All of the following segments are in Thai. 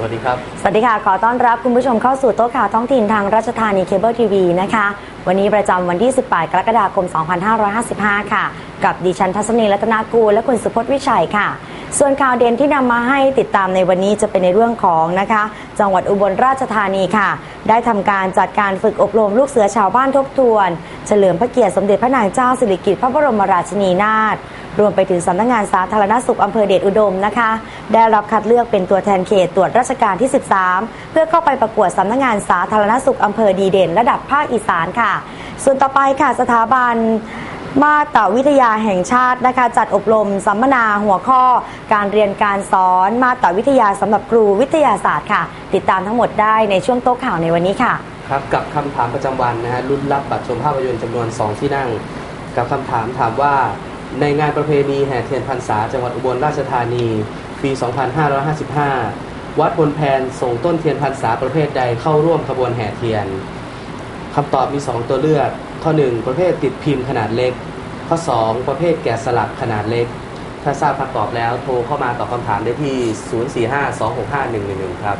สวัสดีครับ สวัสดีค่ะ ขอต้อนรับคุณผู้ชมเข้าสู่โต๊ะข่าวท้องถิ่นทางราชธานีเคเบิลทีวีนะคะ วันนี้ประจำวันที่ 18 กรกฎาคม 2555 ค่ะ กับดิฉันทัศนีรัตนากูลและคุณสุพจน์วิชัยค่ะ ส่วนข่าวเด่นที่นำมาให้ติดตามในวันนี้จะเป็นในเรื่องของนะคะ จังหวัดอุบลราชธานีค่ะ ได้ทำการจัดการฝึกอบรมลูกเสือชาวบ้านทบทวน เฉลิมพระเกียรติสมเด็จพระนางเจ้าสิริกิติ์พระบรมราชินีนาถ รวมไปถึงสำนักงานสาธารณสุขอำเภอเดชอุดมนะคะ ได้รับคัดเลือกเป็นตัวแทนเขตตรวจราชการที่ 13 เพื่อเข้าไปประกวดสำนักงานสาธารณสุขอำเภอดีเด่น ระดับภาคอีสานค่ะ ส่วนต่อไปค่ะสถาบันมาตรวิทยาแห่งชาตินะคะ จัดอบรมสัมมนาหัวข้อ การเรียนการสอนมาตรวิทยาสำหรับครูวิทยาศาสตร์ค่ะ ติดตามทั้งหมดได้ในช่วงโต๊ะข่าวในวันนี้ค่ะ ครับกับคำถามประจำวันนะฮะรุ่นรับบัตรชมภาพยนตร์จำนวน 2 ที่นั่ง กับคำถามถามว่า ในงานประเพณีแห่เทียนพรรษาจังหวัดอุบลราชธานี ปี 2555 วัดพลแพนส่งต้นเทียนพรรษาประเภทใดเข้าร่วมขบวนแห่เทียนคำตอบมี 2 ตัวเลือก ข้อ 1 ประเภทติดพิมพ์ขนาดเล็ก ข้อ 2 ประเภทแกะสลักขนาดเล็ก ถ้าทราบคำตอบแล้วโทรเข้ามาตอบคำถามได้ที่ 0452651111ครับ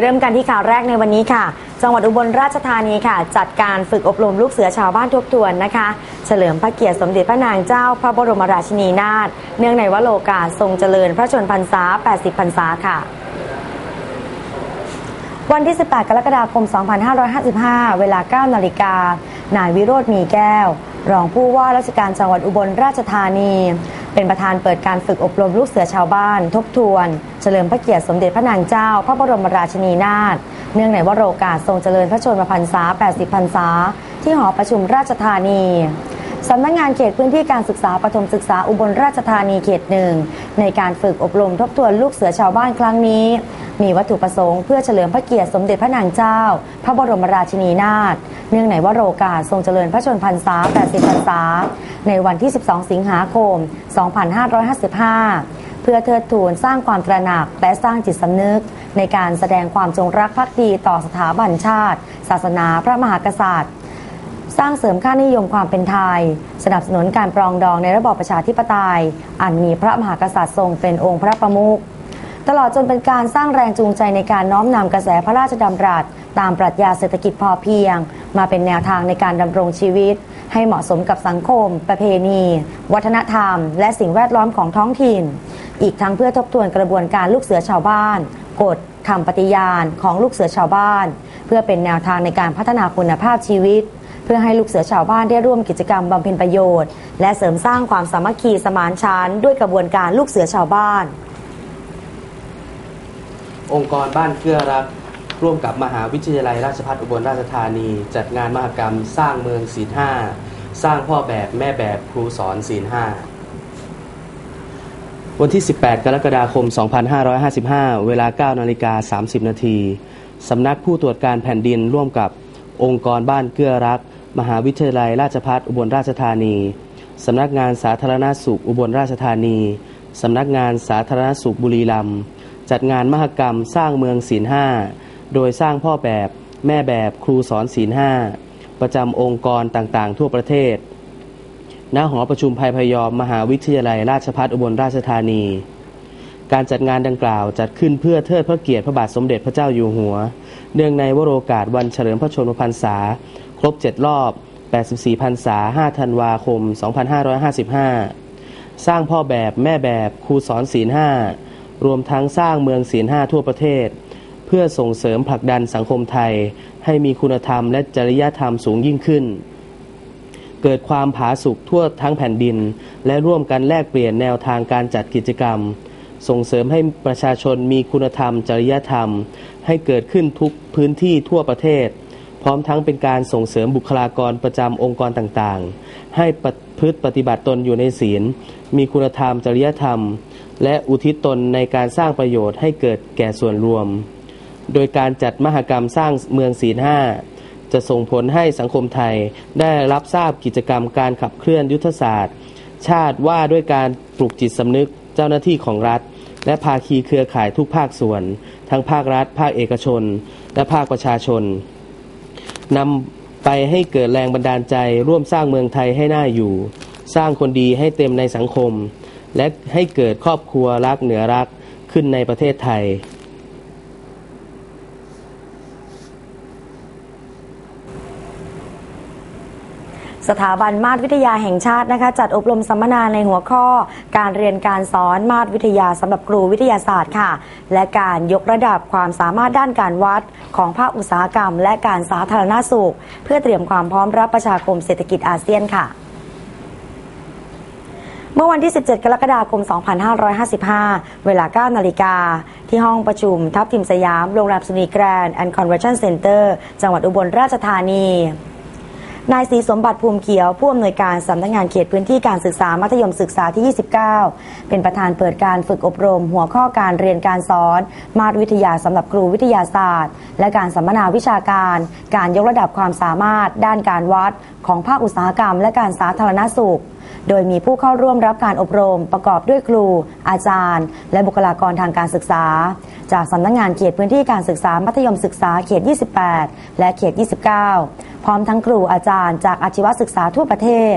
เริ่มกันที่ข่าวแรกในวันนี้ค่ะ จังหวัดอุบลราชธานีค่ะ จัดการฝึกอบรมลูกเสือชาวบ้านทบทวนนะคะ เฉลิมพระเกียรติสมเด็จพระนางเจ้าพระบรมราชินีนาถเนื่องในวโรกาสทรงเจริญพระชนพรรษา 80 พรรษาค่ะวันที่ 18 กรกฎาคม 2555 เวลา 9 นาฬิกา นายวิโรธมีแก้ว รองผู้ว่าราชการจังหวัดอุบลราชธานี เป็นประธานเปิดการฝึกอบรมลูกเสือชาวบ้าน ทบทวน เฉลิมพระเกียรติสมเด็จพระนางเจ้า พระบรมราชินีนาถเนื่องในวโรกาสทรงเจริญพระชนมพรรษา 80 พรรษา ที่หอประชุมราชธานีสำนักงานเขตพื้นที่การศึกษาปฐมศึกษาอุบลราชธานีเขตหนึ่งในการฝึกอบรมทบทวนลูกเสือชาวบ้านครั้งนี้ มีวัตถุประสงค์เพื่อเฉลิมพระเกียรติสมเด็จพระนางเจ้า พระบรมราชินีนาถ เนื่องในวโรกาสทรงเจริญพระชนพรรษา 80 พรรษา ในวันที่ 12 สิงหาคม 2555 เพื่อเทิดทูนสร้างความตระหนักและสร้างจิตสำนึก ในการแสดงความจงรักภักดีต่อสถาบันชาติ ศาสนาพระมหากษัตริย์สร้างเสริมค่านิยมความเป็นไทย สนับสนุนการปรองดองในระบอบประชาธิปไตย อันมีพระมหากษัตริย์ทรงเป็นองค์พระประมุข ตลอดจนเป็นการสร้างแรงจูงใจในการน้อมนำกระแสพระราชดำรัส ตามปรัชญาเศรษฐกิจพอเพียง มาเป็นแนวทางในการดำรงชีวิต ให้เหมาะสมกับสังคม ประเพณี วัฒนธรรม และสิ่งแวดล้อมของท้องถิ่น อีกทั้งเพื่อทบทวนกระบวนการลูกเสือชาวบ้านกฎคำปฏิญาณของลูกเสือชาวบ้าน เพื่อเป็นแนวทางในการพัฒนาคุณภาพชีวิต เพื่อให้ลูกเสือชาวบ้านได้ร่วมกิจกรรมบำเพ็ญประโยชน์ และเสริมสร้างความสามัคคีสมานฉันท์ด้วยกระบวนการลูกเสือชาวบ้าน องค์กรบ้านเกื้อรัก ร่วมกับมหาวิทยาลัยราชภัฏอุบลราชธานี จัดงานมหกรรมสร้างเมืองศีลห้าสร้างพ่อแบบแม่แบบครูสอนศีลห้าวันที่ 18 กรกฎาคม 2555 เวลา 9 นาฬิกา 30 นาทีสำนักผู้ตรวจการแผ่นดินร่วมกับองค์กรบ้านเกื้อรัก มหาวิทยาลัยราชภัฏอุบลราชธานีสำนักงานสาธารณสุขอุบลราชธานีสำนักงานสาธารณสุขบุรีรัมย์ จัดงานมหกรรมสร้างเมืองศีลห้าโดยสร้างพ่อแบบแม่แบบครูสอนศีลห้าประจำองค์กรต่างๆ ทั่วประเทศ ณ หอประชุมภัยพยอม มหาวิทยาลัยราชภัฏอุบลราชธานี การจัดงานดังกล่าวจัดขึ้นเพื่อเทิดพระเกียรติพระบาทสมเด็จพระเจ้าอยู่หัว เนื่องในวโรกาสวันเฉลิมพระชนมพรรษา ครบ 7 รอบ 84พรรษา 5 ธันวาคม 2555 สร้างพ่อแบบแม่แบบครูสอนศีลห้า รวมทั้งสร้างเมืองศีลห้าทั่วประเทศ เพื่อส่งเสริมผลักดันสังคมไทย ให้มีคุณธรรมและจริยธรรมสูงยิ่งขึ้น เกิดความผาสุกทั่วทั้งแผ่นดิน และร่วมกันแลกเปลี่ยนแนวทางการจัดกิจกรรม ส่งเสริมให้ประชาชนมีคุณธรรม จริยธรรม ให้เกิดขึ้นทุกพื้นที่ทั่วประเทศ พร้อมทั้งเป็นการส่งเสริมบุคลากรประจำองค์กรต่างๆ ให้ประพฤติปฏิบัติตนอยู่ในศีล มีคุณธรรม จริยธรรม และอุทิศตนในการสร้างประโยชน์ให้เกิดแก่ส่วนรวม โดยการจัดมหกรรมสร้างเมืองศีลห้าจะส่งผลให้สังคมไทยได้รับทราบกิจกรรมการขับเคลื่อนยุทธศาสตร์ ชาติว่าด้วยการปลุกจิตสำนึกเจ้าหน้าที่ของรัฐ และภาคีเครือข่ายทุกภาคส่วน ทั้งภาครัฐ ภาคเอกชน และภาคประชาชนนำไปให้เกิดแรงบันดาลใจร่วมสร้างเมืองไทยให้น่าอยู่ สร้างคนดีให้เต็มในสังคม และให้เกิดครอบครัวรักเหนือรักขึ้นในประเทศไทย สถาบันมาตรวิทยาแห่งชาตินะคะ จัดอบรมสัมมนาในหัวข้อ การเรียนการสอนมาตรวิทยาสำหรับครูวิทยาศาสตร์ค่ะ และการยกระดับความสามารถด้านการวัดของภาคอุตสาหกรรม และการสาธารณสุข เพื่อเตรียมความพร้อมรับประชาคมเศรษฐกิจอาเซียนค่ะ เมื่อวันที่ 17 กรกฎาคม 2555 เวลา 9 นาฬิกา ที่ห้องประชุมทัพทิมสยาม โรงแรมสุนีแกรนด์แอนด์คอนเวนชั่นเซ็นเตอร์ จังหวัดอุบลราชธานี นายศรีสมบัติภูมิเขียว ผู้อำนวยการสำนักงงานเขตพื้นที่การศึกษามัธยมศึกษาที่ 29 เป็นประธานเปิดการฝึกอบรม หัวข้อการเรียนการสอน มาตรวิทยาสำหรับครูวิทยาศาสตร์ และการสัมมนาวิชาการ การยกระดับความสามารถ ด้านการวัด ของภาคอุตสาหกรรม และการสาธารณสุข โดยมีผู้เข้าร่วมรับการอบรม ประกอบด้วยครู อาจารย์ และบุคลากรทางการศึกษา จากสำนักงงานเขตพื้นที่การศึกษามัธยมศึกษาเขต 28 และเขต 29 พร้อมทั้งครูอาจารย์จากอาชีวศึกษาทั่วประเทศ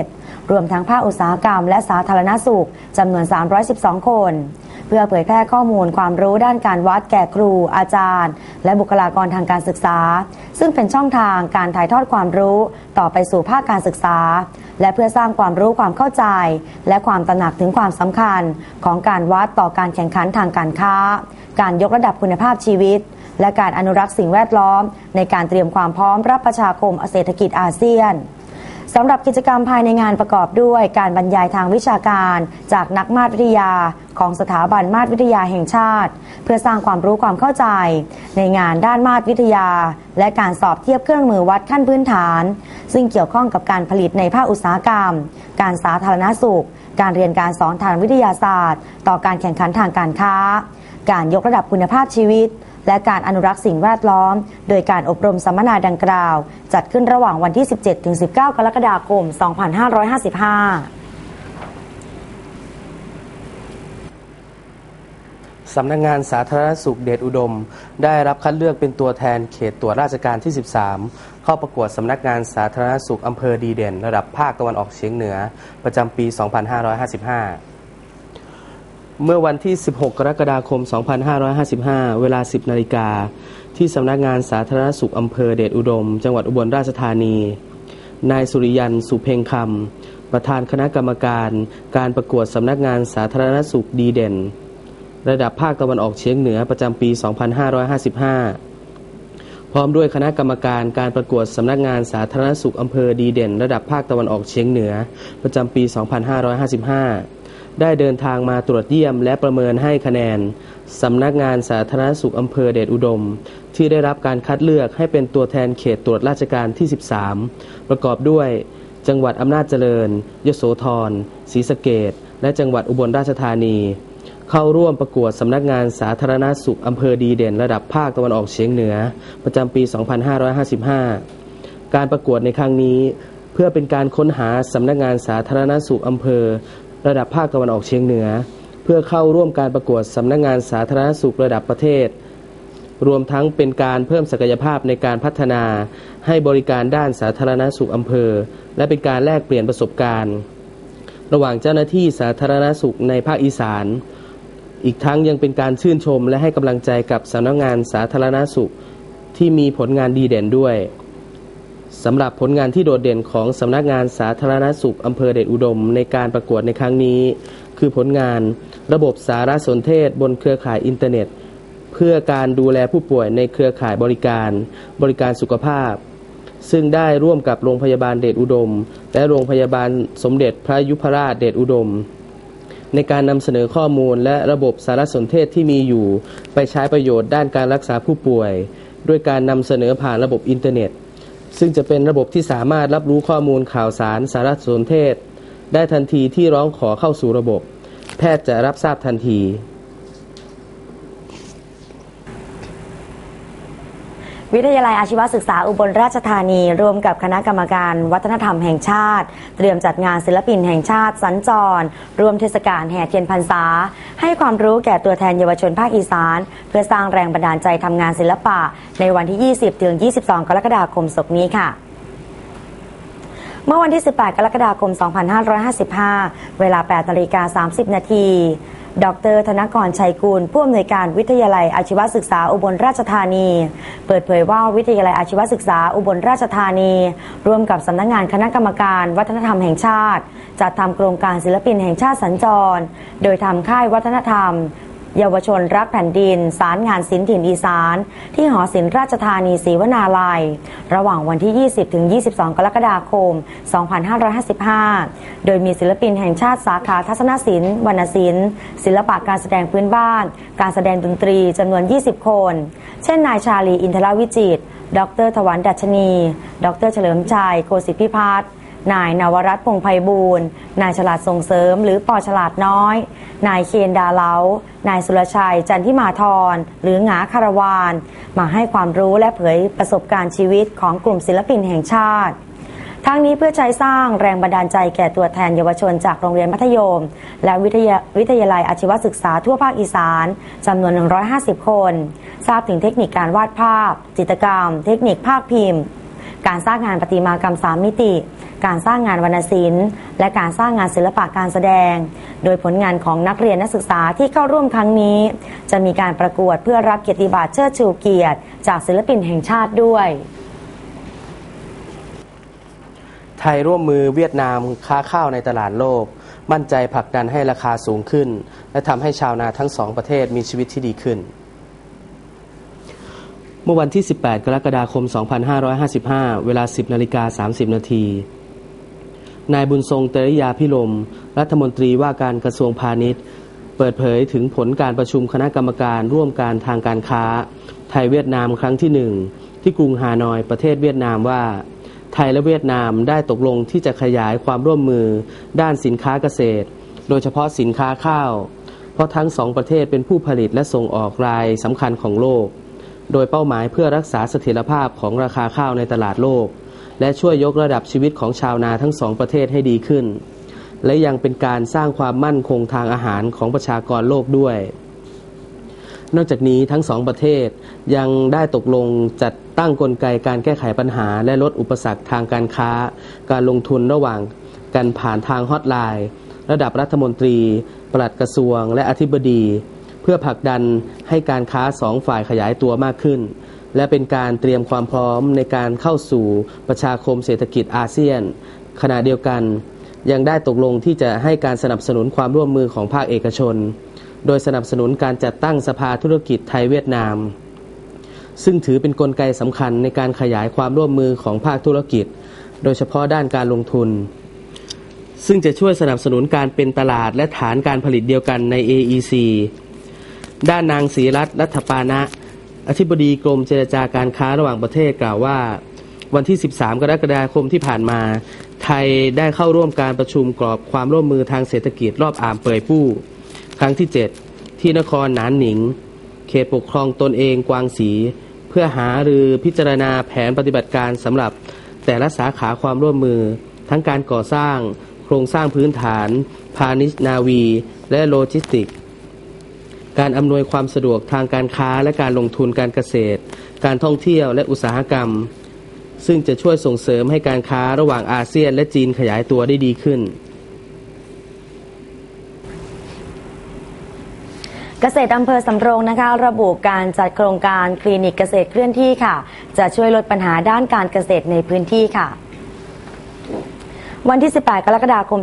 รวมทั้งภาคอุตสาหกรรมและสาธารณสุขจำนวน 312 คน เพื่อเผยแพร่ข้อมูลความรู้ด้านการวัดแก่ครู อาจารย์ และบุคลากรทางการศึกษา ซึ่งเป็นช่องทางการถ่ายทอดความรู้ต่อไปสู่ภาคการศึกษา และเพื่อสร้างความรู้ความเข้าใจ และความตระหนักถึงความสำคัญ ของการวัดต่อการแข่งขันทางการค้า การยกระดับคุณภาพชีวิต และการอนุรักษ์สิ่งแวดล้อม ในการเตรียมความพร้อมรับประชาคมเศรษฐกิจอาเซียนสำหรับกิจกรรมภายในงานประกอบด้วยการบรรยายทางวิชาการ จากนักมาตรวิทยาของสถาบันมาตรวิทยาแห่งชาติ เพื่อสร้างความรู้ความเข้าใจ ในงานด้านมาตรวิทยา และการสอบเทียบเครื่องมือวัดขั้นพื้นฐาน ซึ่งเกี่ยวข้องกับการผลิตในภาคอุตสาหกรรม การสาธารณสุข การเรียนการสอนทางวิทยาศาสตร์ ต่อการแข่งขันทางการค้า การยกระดับคุณภาพชีวิต และการอนุรักษ์สิ่งแวดล้อม โดยการอบรมสัมมนาดังกล่าว จัดขึ้นระหว่างวันที่ 17-19 กรกฎาคม 2555สำนักงงานสาธารณสุขเดชอุดม ได้รับคัดเลือกเป็นตัวแทนเขตตรวจราชการที่ 13 เข้าประกวดสำนักงานสาธารณสุขอำเภอดีเด่น ระดับภาคตะวันออกเฉียงเหนือ ประจำปี 2555 เมื่อวันที่ 16 กรกฎาคม 2555 เวลา 10 นาฬิกา ที่สำนักงานสาธารณสุขอำเภอเดชอุดม จังหวัดอุบลราชธานี นายสุริยันสุเพ่งคำ ประธานคณะกรรมการ การประกวดสำนักงานสาธารณสุขดีเด่น ระดับภาคตะวันออกเฉียงเหนือประจำปี 2555 พร้อมด้วยคณะกรรมการการประกวดสำนักงานสาธารณสุขอำเภอดีเด่น ระดับภาคตะวันออกเฉียงเหนือประจำปี 2555 ได้เดินทางมาตรวจเยี่ยมและประเมินให้คะแนน สำนักงานสาธารณสุขอำเภอเดชอุดม ที่ได้รับการคัดเลือกให้เป็นตัวแทนเขตตรวจราชการที่ 13 ประกอบด้วย จังหวัดอำนาจเจริญ ยโสธรศรีสะเกดและจังหวัดอุบลราชธานี เข้าร่วมประกวดสำนักงานสาธารณสุขอำเภอดีเด่น ระดับภาคตะวันออกเฉียงเหนือ ประจำปี 2555 การประกวดในครั้งนี้เพื่อเป็นการค้นหาสำนักงานสาธารณสุขอำเภอ ระดับภาคตะวันออกเฉียงเหนือ เพื่อเข้าร่วมการประกวดสำนักงานสาธารณสุขระดับประเทศ รวมทั้งเป็นการเพิ่มศักยภาพในการพัฒนา ให้บริการด้านสาธารณสุขอำเภอ และเป็นการแลกเปลี่ยนประสบการณ์ ระหว่างเจ้าหน้าที่สาธารณสุขในภาคอีสาน อีกทั้งยังเป็นการชื่นชมและให้กำลังใจกับสำนักงานสาธารณสุขที่มีผลงานดีเด่นด้วย สำหรับผลงานที่โดดเด่นของสำนักงานสาธารณสุขอำเภอเดชอุดม ในการประกวดในครั้งนี้ คือผลงานระบบสารสนเทศบนเครือข่ายอินเทอร์เน็ต เพื่อการดูแลผู้ป่วยในเครือข่ายบริการ บริการสุขภาพ ซึ่งได้ร่วมกับโรงพยาบาลเดชอุดม และโรงพยาบาลสมเด็จพระยุพราชเดชอุดม ในการนำเสนอข้อมูลและระบบสารสนเทศที่มีอยู่ ไปใช้ประโยชน์ด้านการรักษาผู้ป่วย ด้วยการนำเสนอผ่านระบบอินเทอร์เน็ต ซึ่งจะเป็นระบบที่สามารถรับรู้ข้อมูลข่าวสารสารสนเทศ ได้ทันทีที่ร้องขอเข้าสู่ระบบ แพทย์จะรับทราบทันที วิทยาลัยอาชีวศึกษาอุบลราชธานี ร่วมกับคณะกรรมการวัฒนธรรมแห่งชาติ เตรียมจัดงานศิลปินแห่งชาติ สัญจร ร่วมเทศกาลแห่เทียนพรรษา ให้ความรู้แก่ตัวแทนเยาวชนภาคอีสาน เพื่อสร้างแรงบันดาลใจทำงานศิลปะ ในวันที่ 20 ถึง 22 กรกฎาคมศกนี้ค่ะเมื่อวันที่ 18 กรกฎาคม 2555 เวลา 8นาฬิกา 30 นาที ดร ธนกรชัยกุลผู้อำนวยการวิทยาลัยอาชีวศึกษาอุบลราชธานี เปิดเผยว่าวิทยาลัยอาชีวศึกษาอุบลราชธานี ร่วมกับสำนักงานคณะกรรมการวัฒนธรรมแห่งชาติ จัดทำโครงการศิลปินแห่งชาติสัญจร โดยทำค่ายวัฒนธรรม เยาวชนรักแผ่นดิน สารงานศิลป์ถิ่นอีสาน ที่หอศิลป์ราชธานีศรีวนาลัย ระหว่างวันที่ 20 ถึง 22 กรกฎาคม 2555 โดยมีศิลปินแห่งชาติสาขาทัศนศิลป์วรรณศิลป์ศิลปะการแสดงพื้นบ้าน การแสดงดนตรีจำนวน 20 คน เช่นนายชาลีอินทรวิจิตดร ถวันดัชนี ดร เฉลิมชัยโคสิทธิพิพัฒน์ นายนวรัตน์พงไพบูลย์นายฉลาดส่งเสริม หรือปอฉลาดน้อย นายเคนดาเล้านายสุรชัย จันทิมาธรหรือหงาคารวาน มาให้ความรู้และเผยประสบการณ์ชีวิตของกลุ่มศิลปินแห่งชาติ ทั้งนี้เพื่อใช้สร้างแรงบันดาลใจแก่ตัวแทนเยาวชนจากโรงเรียนมัธยม และวิทยาวิทยาลัยอาชีวศึกษาทั่วภาคอีสานจำนวน 150 คน ทราบถึงเทคนิคการวาดภาพ จิตรกรรม เทคนิคภาคพิมพ์ การสร้างงานประติมากรรมสามมิติ การสร้างงานวรรณศิลป์ และการสร้างงานศิลปะการแสดง โดยผลงานของนักเรียนนักศึกษาที่เข้าร่วมครั้งนี้ จะมีการประกวดเพื่อรับเกียรติบัตรเชิดชูเกียรติ จากศิลปินแห่งชาติด้วยไทยร่วมมือเวียดนามค้าข้าวในตลาดโลก มั่นใจผลักดันให้ราคาสูงขึ้น และทำให้ชาวนาทั้งสองประเทศมีชีวิตที่ดีขึ้น มื่อวันที่ 18 กรกฎาคม 2555 เวลา 10นาฬิกา30 นาที นายบุญทรงเตริยาพิลม รัฐมนตรีว่าการกระทรวงพาณิชย์ เปิดเผยถึงผลการประชุมคณะกรรมการร่วมการทางการค้า ไทยเวียดนามครั้งที่หนึ่งที่กรุงฮานอยประเทศเวียดนามว่า ไทยและเวียดนามได้ตกลงที่จะขยายความร่วมมือด้านสินค้าเกษตร โดยเฉพาะสินค้าข้าว เพราะทั้งสองประเทศเป็นผู้ผลิตและส่งออกรายสำคัญของโลก โดยเป้าหมายเพื่อรักษาเสถียรภาพของราคาข้าวในตลาดโลก และช่วยยกระดับชีวิตของชาวนาทั้งสองประเทศให้ดีขึ้น และยังเป็นการสร้างความมั่นคงทางอาหารของประชากรโลกด้วย นอกจากนี้ทั้งสองประเทศยังได้ตกลงจัดตั้งกลไกการแก้ไขปัญหา และลดอุปสรรคทางการค้า การลงทุนระหว่างกันผ่านทางฮอตไลน์ระดับรัฐมนตรี ปลัดกระทรวง และอธิบดี เพื่อผลักดันให้การค้าสองฝ่ายขยายตัวมากขึ้น และเป็นการเตรียมความพร้อมในการเข้าสู่ประชาคมเศรษฐกิจอาเซียน ขณะเดียวกัน ยังได้ตกลงที่จะให้การสนับสนุนความร่วมมือของภาคเอกชน โดยสนับสนุนการจัดตั้งสภาธุรกิจไทยเวียดนาม ซึ่งถือเป็นนกลไกสำคัญในการขยายความร่วมมือของภาคธุรกิจ โดยเฉพาะด้านการลงทุนซึ่งจะช่วยสนับสนุนการเป็นตลาดและฐานการผลิตเดียวกันใน AEC ด้านนางศรีรัตน์รัฐปานะ อธิบดีกรมเจรจาการค้าระหว่างประเทศกล่าวว่า วันที่ 13 กรกฎาคมที่ผ่านมา ไทยได้เข้าร่วมการประชุมกรอบความร่วมมือทางเศรษฐกิจรอบอ่ามเปยปู้ ครั้งที่ 7 ที่นครหนานหนิง เขตปกครองตนเองกวางสี เพื่อหารือพิจารณาแผนปฏิบัติการสำหรับแต่ละสาขาความร่วมมือ ทั้งการก่อสร้าง โครงสร้างพื้นฐาน พาณิชย์นาวี และโลจิสติก การอำนวยความสะดวกทางการค้าและการลงทุนการเกษตร การท่องเที่ยวและอุตสาหกรรม ซึ่งจะช่วยส่งเสริมให้การค้าระหว่างอาเซียนและจีนขยายตัวได้ดีขึ้นเกษตรอำเภอสำโรงนะคะ ระบุการจัดโครงการคลินิกเกษตรเคลื่อนที่ค่ะ จะช่วยลดปัญหาด้านการเกษตรในพื้นที่ค่ะ วันที่ 18 กรกฎาคม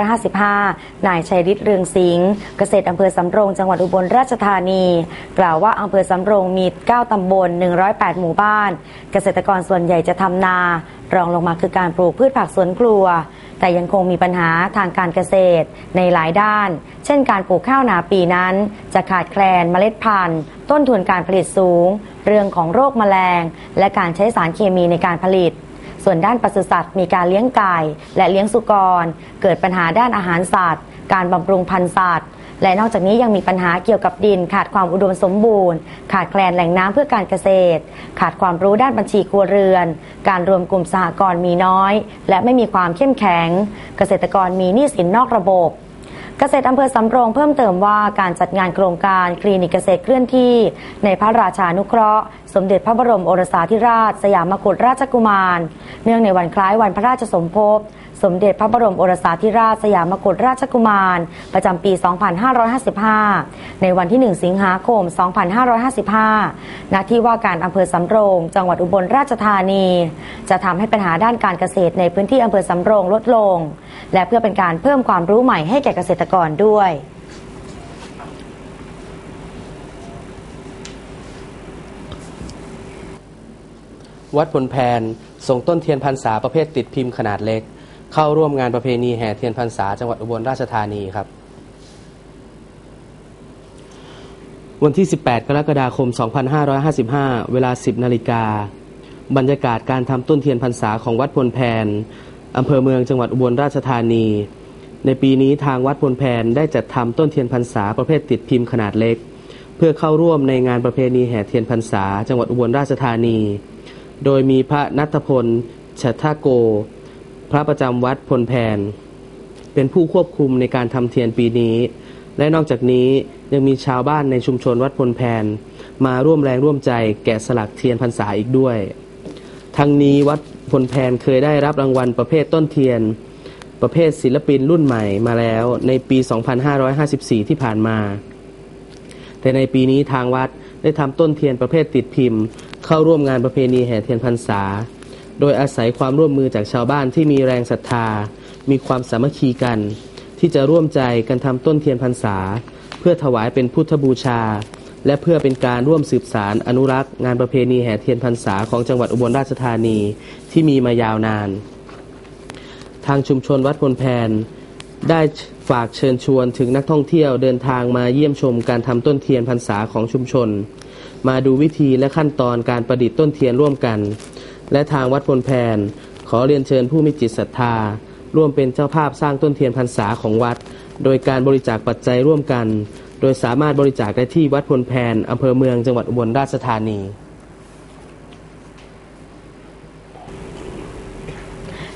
2555 นายชัยฤทธิ์เรืองสิงห์เกษตรอำเภอสำโรงจังหวัดอุบลราชธานี กล่าวว่าอำเภอสำโรงมี 9 ตำบล 108 หมู่บ้าน เกษตรกรส่วนใหญ่จะทำนา รองลงมาคือการปลูกพืชผักสวนครัว แต่ยังคงมีปัญหาทางการเกษตรในหลายด้าน เช่นการปลูกข้าวนาปีนั้น จะขาดแคลนเมล็ดพันธุ์ ต้นทุนการผลิตสูง เรื่องของโรคแมลง และการใช้สารเคมีในการผลิต ส่วนด้านปศุสัตว์มีการเลี้ยงไก่และเลี้ยงสุกร เกิดปัญหาด้านอาหารสัตว์ การบำรุงพันธุ์สัตว์ และนอกจากนี้ยังมีปัญหาเกี่ยวกับดิน ขาดความอุดมสมบูรณ์ ขาดแคลนแหล่งน้ำเพื่อการเกษตร ขาดความรู้ด้านบัญชีครัวเรือน การรวมกลุ่มสหกรณ์มีน้อย และไม่มีความเข้มแข็ง เกษตรกรมีหนี้สินนอกระบบ เกษตรอำเภอสำโรงเพิ่มเติมว่าการจัดงานโครงการคลินิกเกษตรเคลื่อนที่ ในพระราชานุเคราะห์ สมเด็จพระบรมโอรสาธิราช สยามกุฎราชกุมาร เนื่องในวันคล้ายวันพระราชสมภพ สมเด็จพระบรมโอรสาธิราชสยามกุฎราชกุมาร ประจำปี 2555 ในวันที่ 1 สิงหาคม 2555 ณ ที่ว่าการอำเภอสำโรง จังหวัดอุบลราชธานี จะทำให้ปัญหาด้านการเกษตรในพื้นที่อำเภอสำโรงลดลง และเพื่อเป็นการเพิ่มความรู้ใหม่ให้แก่เกษตรกรด้วยวัดพลแพนส่งต้นเทียนพรรษาประเภทติดพิมพ์ขนาดเล็ก เข้าร่วมงานประเพณีแห่เทียนพรรษาจังหวัดอุบลราชธานีครับ วันที่ 18 กรกฎาคม 2555 เวลา 10 นาฬิกา บรรยากาศการทำต้นเทียนพรรษาของวัดพลแพนอำเภอเมืองจังหวัดอุบลราชธานี ในปีนี้ทางวัดพลแพนได้จัดทำต้นเทียนพรรษาประเภทติดพิมพ์ขนาดเล็ก เพื่อเข้าร่วมในงานประเพณีแห่เทียนพรรษา จังหวัดอุบลราชธานี โดยมีพระนัทพลชัทโก พระประจำวัดพลแพน เป็นผู้ควบคุมในการทำเทียนปีนี้ และนอกจากนี้ยังมีชาวบ้านในชุมชนวัดพลแพน มาร่วมแรงร่วมใจแกะสลักเทียนพรรษาอีกด้วย ทั้งนี้วัดพลแพนเคยได้รับรางวัลประเภทต้นเทียน ประเภทศิลปินรุ่นใหม่มาแล้วในปี 2554 ที่ผ่านมา แต่ในปีนี้ทางวัดได้ทำต้นเทียนประเภทติดพิมพ์ เข้าร่วมงานประเพณีแห่เทียนพรรษา โดยอาศัยความร่วมมือจากชาวบ้านที่มีแรงศรัทธา มีความสามัคคีกัน ที่จะร่วมใจกันทำต้นเทียนพรรษา เพื่อถวายเป็นพุทธบูชา และเพื่อเป็นการร่วมสืบสารอนุรักษ์ งานประเพณีแห่เทียนพรรษาของจังหวัดอุบลราชธานีที่มีมายาวนาน ทางชุมชนวัดพลแพนได้ฝากเชิญชวนถึงนักท่องเที่ยวเดินทางมาเยี่ยมชมการทำต้นเทียนพรรษาของชุมชน มาดูวิธีและขั้นตอนการประดิษฐ์ต้นเทียนร่วมกัน และทางวัดพลแพน ขอเรียนเชิญผู้มีจิตศรัทธา ร่วมเป็นเจ้าภาพสร้างต้นเทียนพรรษาของวัด โดยการบริจาคปัจจัยร่วมกัน โดยสามารถบริจาคได้ที่วัดพลแพนอำเภอเมืองจังหวัดอุบลราชธานี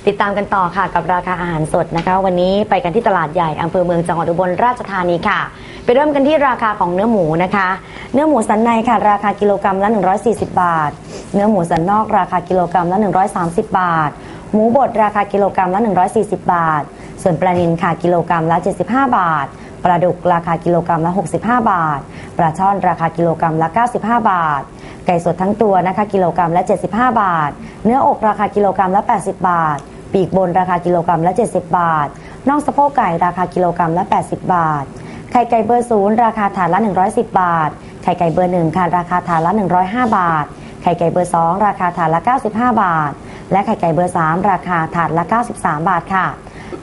ติดตามกันต่อค่ะกับราคาอาหารสดนะคะ วันนี้ไปกันที่ตลาดใหญ่อำเภอเมืองจังหวัดอุบลราชธานีค่ะ ไปเริ่มกันที่ราคาของเนื้อหมูนะคะ เนื้อหมูสันในค่ะ ราคากิโลกรัมละ 140 บาท เนื้อหมูสันนอกราคากิโลกรัมละ 130 บาท หมูบดราคากิโลกรัมละ 140 บาท ส่วนปลานิลค่ะกิโลกรัมละ 75 บาทปลาดุกราคากิโลกรัมละ 65 บาท ปลาช่อนราคากิโลกรัมละ 95 บาท ไก่สดทั้งตัวนะคะกิโลกรัมละ 75 บาท เนื้ออกราคากิโลกรัมละ 80 บาท ปีกบนราคากิโลกรัมละ 70 บาทน่องสะโพกไก่ราคากิโลกรัมละ 80 บาท ไข่ไก่เบอร์ศูนย์ราคาถาดละ 110 บาท ไข่ไก่เบอร์หนึ่งค่ะราคาถาดละ 105 บาท ไข่ไก่เบอร์สองราคาถาดละ 95 บาท และไข่ไก่เบอร์สามราคาถาดละ 93 บาทค่ะ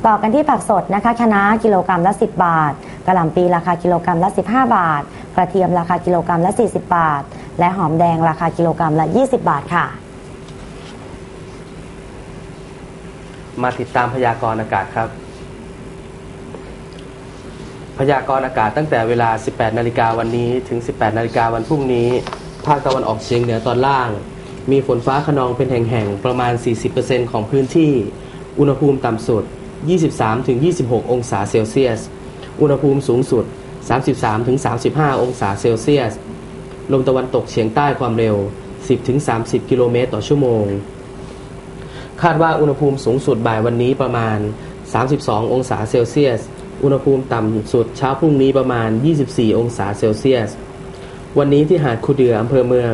ต่อกันที่ผักสดนะคะคะน้ากิโลกรัมละ 10 บาทกระหล่ำปีราคากิโลกรัมละ 15 บาท กระเทียมราคากิโลกรัมละ 40 บาท และหอมแดงราคากิโลกรัมละ 20 บาทค่ะ มาติดตามพยากรณ์อากาศครับ พยากรณ์อากาศตั้งแต่เวลา 18 นาฬิกาวันนี้ถึง 18 นาฬิกาวันพรุ่งนี้ ภาคตะวันออกเฉียงเหนือตอนล่าง มีฝนฟ้าขนองเป็นแห่งๆ ประมาณ 40%ของพื้นที่ อุณหภูมิต่ำสุด 23-26 องศาเซลเซียส อุณหภูมิสูงสุด 33-35 องศาเซลเซียส ลมตะวันตกเฉียงใต้ความเร็ว 10-30 กิโลเมตรต่อชั่วโมง คาดว่าอุณหภูมิสูงสุดบ่ายวันนี้ประมาณ 32 องศาเซลเซียส อุณหภูมิต่ำสุดเช้าพรุ่งนี้ประมาณ 24 องศาเซลเซียส วันนี้ที่หาดคูเดืออำเภอเมือง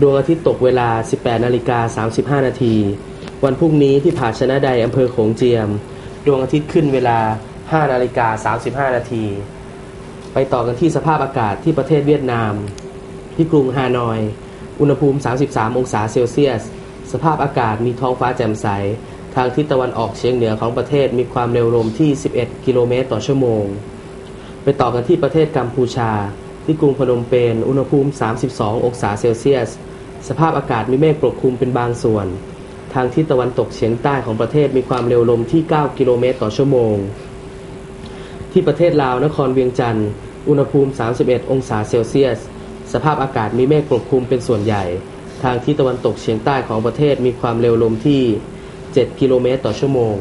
ดวงอาทิตย์ตกเวลา 18 นาฬิกา 35 นาที วันพรุ่งนี้ที่ผาชนะใดอำเภอโขงเจียม ดวงอาทิตย์ขึ้นเวลา 5 นาฬิกา 35 นาที ไปต่อกันที่สภาพอากาศที่ประเทศเวียดนาม ที่กรุงฮานอย อุณหภูมิ 33 องศาเซลเซียส สภาพอากาศมีท้องฟ้าแจ่มใส ทางทิศตะวันออกเฉียงเหนือของประเทศมีความเร็วลมที่ 11 กิโลเมตรต่อชั่วโมง ไปต่อกันที่ประเทศกัมพูชา ที่กรุงพนมเปญอุณหภูมิ 32 องศาเซลเซียส สภาพอากาศมีเมฆปกคลุมเป็นบางส่วน ทางทิศตะวันตกเฉียงใต้ของประเทศมีความเร็วลมที่ 9 กิโลเมตรต่อชั่วโมง ที่ประเทศลาวนครเวียงจันทร์อุณหภูมิ 31 องศาเซลเซียส สภาพอากาศมีเมฆปกคลุมเป็นส่วนใหญ่ ทางทิศตะวันตกเฉียงใต้ของประเทศมีความเร็วลมที่ 7 กิโลเมตรต่อชั่วโมง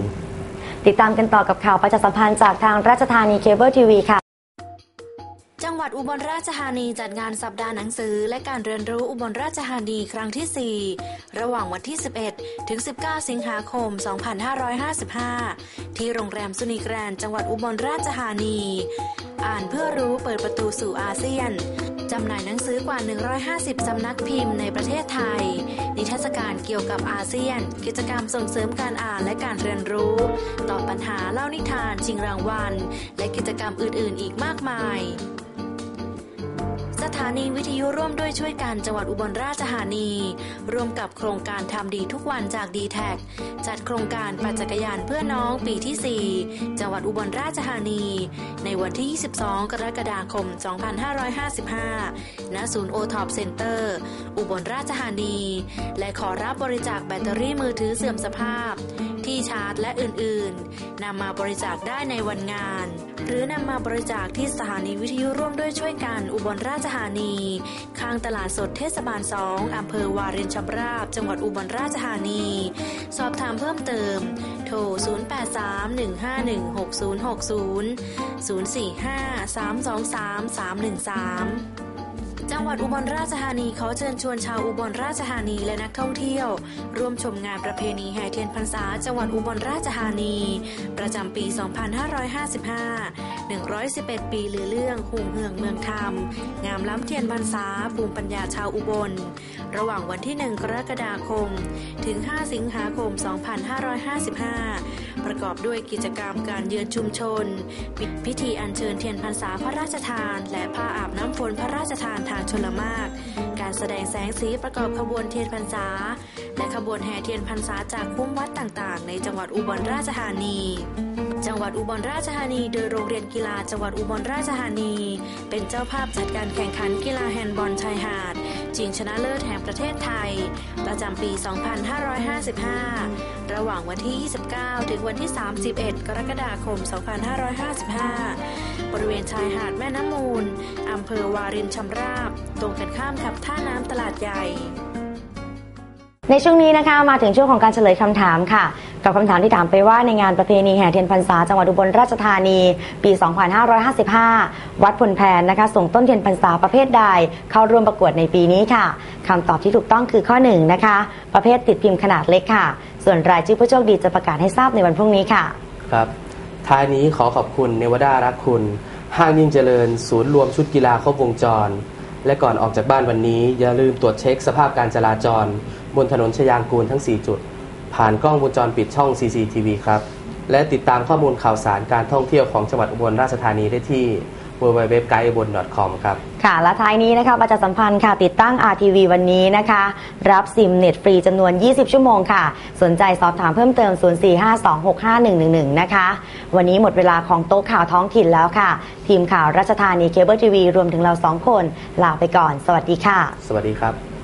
ติดตามกันต่อกับข่าวประชาสัมพันธ์จากทางราชธานีเคเบิลทีวีค่ะจังหวัดอุบลราชธานีจัดงานสัปดาห์หนังสือ และการเรียนรู้อุบลราชธานีครั้งที่ 4 ระหว่างวันที่ 11 ถึง 19 สิงหาคม 2555 ที่โรงแรมสุนีแกรนด์จังหวัดอุบลราชธานี อ่านเพื่อรู้เปิดประตูสู่อาเซียน จำหน่ายหนังสือกว่า 150 สำนักพิมพ์ในประเทศไทย นิทรรศการเกี่ยวกับอาเซียน กิจกรรมส่งเสริมการอ่านและการเรียนรู้ ตอบปัญหาเล่านิทานชิงรางวัล และกิจกรรมอื่น ๆ อีกมากมายานีวิทยุร่วมด้วยช่วยกันจังหวัดอุบลราชธานี ร่วมกับโครงการทำดีทุกวันจากดีแท็จัดโครงการปั่นจักรยานเพื่อน้องปีที่ 4 จังหวัดอุบลราชธานี ในวันที่ 22 กรกฎาคม 2555 ณ ศูนย์โอท็อปเซ็นเตอร์ อุบลราชธานี และขอรับบริจาคแบตเตอรี่มือถือเสื่อมสภาพ ที่ชาร์จและอื่นๆนำมาบริจาคได้ในวันงาน หรือนำมาบริจาคที่สถานีวิทยุร่วมด้วยช่วยกันอุบลราชธานี ข้างตลาดสดเทศบาล2องอำเภอวารินชำราบ จังหวัดอุบลราชธานี สอบถามเพิ่มเติม โทร 0831516040 045-323-313 จังหวัดอุบลราชธานีขอเชิญชวนชาวอุบลราชธานีและนักท่องเที่ยว ร่วมชมงานประเพณีแห่เทียนพรรษา จังหวัดอุบลราชธานี ประจำปี 2555 111 ปีหรือเรื่องหุ่งเหืองเมืองธรรม งามล้ำเทียนพรรษาภูมิปัญญาชาวอุบล ระหว่างวันที่ 1 กรกฎาคม ถึง 5 สิงหาคม 2555 ประกอบด้วยกิจกรรมการเยือนชุมชน พิธีอัญเชิญเทียนพรรษาพระราชทาน และผ้าอาบน้ำฝนพระราชทานทางชลมาก การแสดงแสงสีประกอบขบวนเทียนพรรษา และขบวนแห่เทียนพรรษาจากคุ้มวัดต่างๆ ในจังหวัดอุบลราชธานี จังหวัดอุบลราชธานี โดยโรงเรียนกีฬาจังหวัดอุบลราชธานี เป็นเจ้าภาพจัดการแข่งขันกีฬาแฮนด์บอลชายหาดชิงชนะเลิศแห่งประเทศไทย ประจำปี 2555 ระหว่างวันที่ 29 ถึงวันที่ 31 กรกฎาคม 2555 บริเวณชายหาดแม่น้ำมูล อำเภอวารินชำราบ ตรงกันข้ามกับท่าน้ำตลาดใหญ่ ในช่วงนี้นะคะมาถึงช่วงของการเฉลยคำถามค่ะ กับคำถามที่ถามไปว่าในงานประเพณีแห่เทียนพรรษาจังหวัดอุบลราชธานี ปี 2555 วัดพลแพนนะคะ ส่งต้นเทียนพรรษาประเภทใดเข้าร่วมประกวดในปีนี้ค่ะคำตอบที่ถูกต้องคือข้อ 1 นะคะ ประเภทติดพิมพ์ขนาดเล็กค่ะ ส่วนรายชื่อผู้โชคดีจะประกาศให้ทราบในวันพรุ่งนี้ค่ะ ครับ ท้ายนี้ขอขอบคุณเนวดารักคุณ ห้างยิ่งเจริญ ศูนย์รวมชุดกีฬาครบวงจร และก่อนออกจากบ้านวันนี้ อย่าลืมตรวจเช็คสภาพการจราจร บนถนนชยางกูลทั้ง 4 จุด ผ่านกล้องวงจรปิดช่อง CCTV ครับ และติดตามข้อมูลข่าวสารการท่องเที่ยวของจังหวัดอุบลราชธานีได้ที่ w w w g u i d e b o n c o m ครับ ค่ะ และท้ายนี้นะคะประชาสัมพันธ์ค่ะ ติดตั้ง RTV วันนี้นะคะ รับซิมเน็ตฟรีจำนวน 20 ชั่วโมงค่ะ สนใจสอบถามเพิ่มเติม 0452651111นะคะ วันนี้หมดเวลาของโต๊ะข่าวท้องถิ่นแล้วค่ะ ทีมข่าวราชธานีเคเบิลทีวีรวมถึงเราสองคน ลาไปก่อน สวัสดีค่ะ สวัสดีครับ